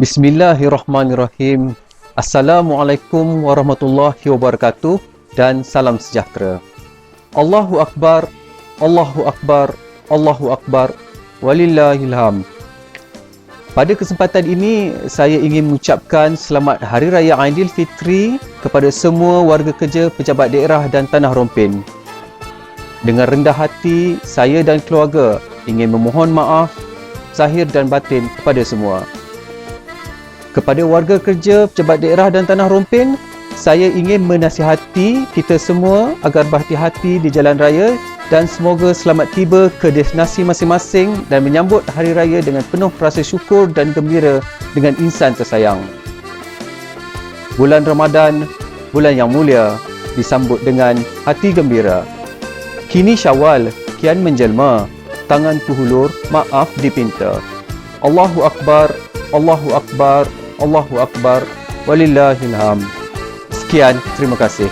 Bismillahirrahmanirrahim. Assalamualaikum warahmatullahi wabarakatuh dan salam sejahtera. Allahu Akbar, Allahu Akbar, Allahu Akbar, walillahilham. Pada kesempatan ini, saya ingin mengucapkan selamat Hari Raya Aidilfitri kepada semua warga kerja pejabat daerah dan Tanah Rompin. Dengan rendah hati, saya dan keluarga ingin memohon maaf zahir dan batin kepada semua. Kepada warga kerja pejabat daerah dan Tanah Rompin, saya ingin menasihati kita semua agar berhati-hati di jalan raya dan semoga selamat tiba ke destinasi masing-masing dan menyambut hari raya dengan penuh rasa syukur dan gembira dengan insan tersayang. Bulan Ramadan, bulan yang mulia, disambut dengan hati gembira. Kini Syawal kian menjelma, tanganku hulur, maaf dipinta. Allahu Akbar, Allahu Akbar, Allahu Akbar, walillahilham. Sekian, terima kasih.